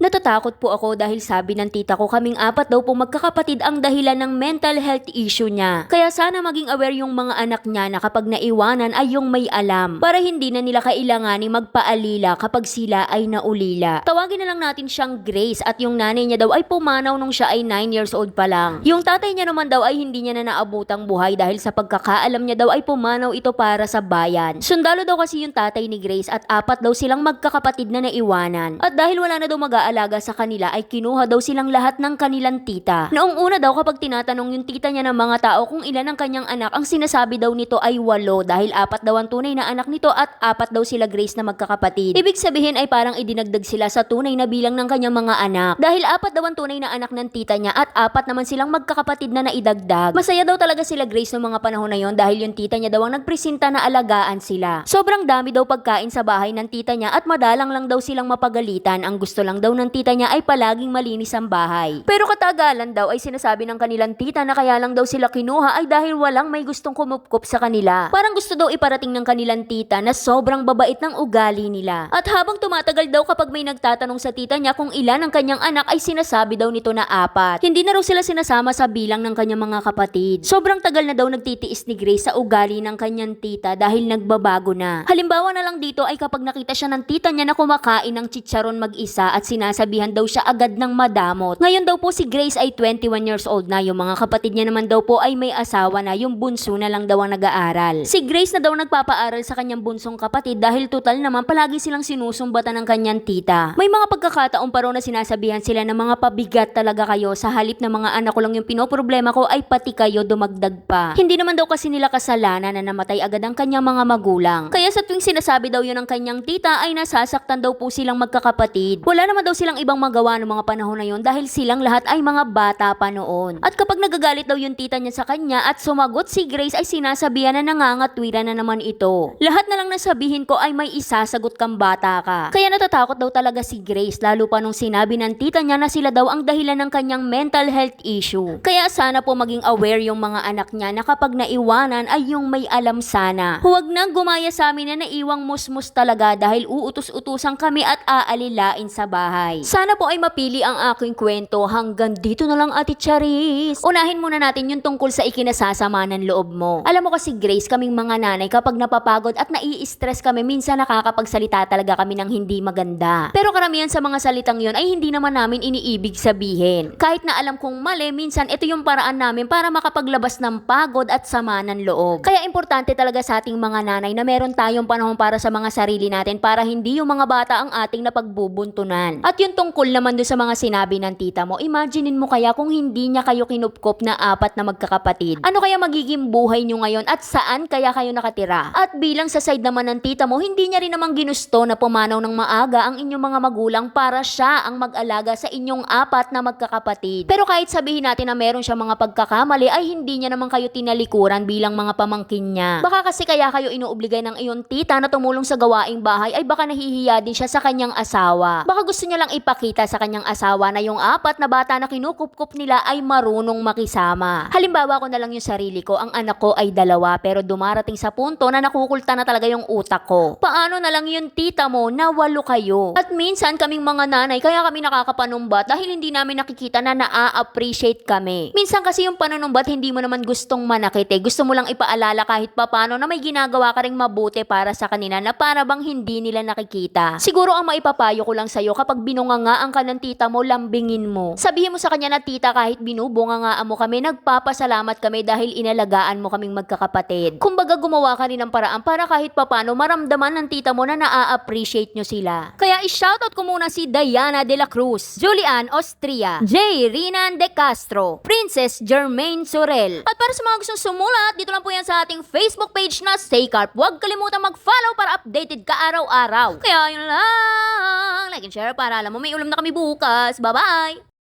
Natatakot po ako dahil sabi ng tita ko kaming apat daw po magkakapatid ang dahilan ng mental health issue niya. Kaya sana maging aware yung mga anak niya na kapag naiwanan ay yung may alam para hindi na nila kailanganin magpaalila kapag sila ay naulila. Tawagin na lang natin siyang Grace at yung nanay niya daw ay pumanaw nung siya ay 9 years old pa lang. Yung tatay niya naman daw ay hindi niya na naabutang buhay dahil sa pagkakaalam niya daw ay pumanaw ito para sa bayan. Sundalo daw kasi yung tatay ni Grace at apat daw silang magkakapatid na naiwanan. At dahil wala na daw mag-aalaga sa kanila ay kinuha daw silang lahat ng kanilang tita. Noong una daw kapag tinatanong yung tita niya ng mga tao kung ilan ang kanyang anak, ang sinasabi daw nito ay walo dahil apat daw ang tunay na anak nito at apat daw sila Grace na magkakapatid. Ibig sabihin ay parang idinagdag sila sa tunay na bilang ng kanyang mga anak. Dahil apat daw ang tunay na anak ng tita niya at apat naman silang magkakapatid na naidagdag. Masaya daw talaga sila Grace noong mga panahon na yon dahil yung tita niya daw ang nagpresenta na alagaan sila. Sobrang dami daw pagkain sa bahay ng tita niya at madalang lang daw silang mapagalitan. Ang gusto lang daw ng tita niya ay palaging malinis ang bahay. Pero katagalan daw ay sinasabi ng kanilang tita na kaya lang daw sila kinuha ay dahil walang may gustong kumupkup sa kanila. Parang gusto daw iparating ng kanilang tita na sobrang babait ng ugali nila. At habang tumatagal daw kapag may nagtatanong sa tita niya kung ilan ang kanyang anak ay sinasabi daw nito na apat. Hindi na raw sila sinasama sa bilang ng kanyang mga kapatid. Sobrang tagal na daw nagtitiis ni Grace sa ugali ng kanyang tita dahil nagbabago na. Halimbawa na lang dito ay kapag nakita siya ng tita niya na kumakain ng chicharon mag-isa at sinasabihan daw siya agad ng madamot. Ngayon daw po si Grace ay 21 years old na. Yung mga kapatid niya naman daw po ay may asawa na. Yung bunso na lang daw ang nag-aaral. Si Grace na daw nagpapaaral sa kanyang bunsong kapatid dahil total naman palagi silang sinusumbatan ng kanyang tita. May mga pagkakataon pa raw na sinasabihan sila ng mga pabigat talaga kayo sa halip na mga anak ko lang yung pinoproblema ko ay pati kayo dumagdag pa. Hindi naman daw kasi nila kasalanan na namatay agad ang kanyang mga magulang. Kaya sa tuwing sinasabi daw yun ng kanyang tita ay nasasaktan daw po silang magkakapatid. Wala naman daw silang ibang magawa ng mga panahon na yun dahil silang lahat ay mga bata pa noon. At kapag nagagalit daw yung tita niya sa kanya at sumagot si Grace ay sinasabihan na nangangatwira na naman ito. Lahat na lang nasabihin ko ay may isasagot kang bata ka. Kaya natatakot daw talaga si Grace lalo pa nung sinabi ng tita niya na sila daw ang dahilan ng kanyang mental health issue. Kaya sana po maging aware yung mga anak niya na kapag naiwanan ay yung may alam sana. Huwag nang gumaya sa amin na naiwang musmus talaga dahil uutos-utusan kami at aalilain sa bahay. Sana po ay mapili ang aking kwento hanggang dito na lang Ate Charis. Unahin muna natin yung tungkol sa ikinasasama ng loob mo. Alam mo kasi Grace, kaming mga nanay kapag napapagod at nai-stress kami, minsan nakakapagsalita talaga kami ng hindi maganda. Pero karamihan sa mga salitang yon ay hindi naman namin iniibig sabihin. Kahit na alam kong mali, minsan ito yung paraan namin para makapaglabas ng pagod at sama ng loob. Kaya importante talaga sa ating mga nanay na meron tayong panahon para sa mga sarili natin para hindi yung mga bata ang ating napagbubuntunan. At yung tungkol naman doon sa mga sinabi ng tita mo, imaginein mo kaya kung hindi niya kayo kinupkop na apat na magkakapatid. Ano kaya magiging buhay nyo ngayon at saan kaya kayo nakatira? At bilang sa side naman ng tita mo, hindi niya rin naman ginusto na pumanaw ng maaga ang inyong mga magulang para siya ang mag-alaga sa inyong apat na magkakapatid. Pero kahit sabihin natin na meron siya mga pagkakamali ay hindi niya naman kayo tinalikuran bilang mga pamangkin niya. Baka kasi kaya kayo inuobligay ng iyong tita na tumulong sa gawaing bahay ay baka nahihiya din siya sa kanyang asawa. Baka gusto niya lang ipakita sa kanyang asawa na yung apat na bata na kinukupkup nila ay marunong makisama. Halimbawa ko na lang yung sarili ko, ang anak ko ay dalawa pero dumarating sa punto na nakukulta na talaga yung utak ko. Paano na lang yung tita mo na walo kayo? At minsan kaming mga nanay kaya kami nakakapanumbat dahil hindi namin nakikita na naa-appreciate kami. Minsan kasi yung panunumbat hindi mo naman gustong manakit eh. Gusto mo lang ipaalala kahit papano na may ginagawa ka ring mabuti para sa kanila na para bang hindi nila nakikita. Siguro ang maipapayo ko lang sa'yo kapag binungangaan ka ng tita mo, lambingin mo. Sabihin mo sa kanya na tita kahit binubungangaan mo kami, nagpapasalamat kami dahil inalagaan mo kaming magkakapatid. Kumbaga gumawa ka rin ng paraan para kahit papano maramdaman ng tita mo na naa-appreciate nyo sila. Kaya i-shoutout ko muna si Diana de la Cruz, Julian Austria, J. Rinan de Castro, Princess Jermaine Sorel. At para sa mga gustong sumulat, dito lang po yan sa ating Facebook page na Stay Carp. Huwag kalimutan mag-follow para updated ka araw-araw. Kaya yun lang. Like and share para alam mo may ulam na kami bukas. Bye-bye!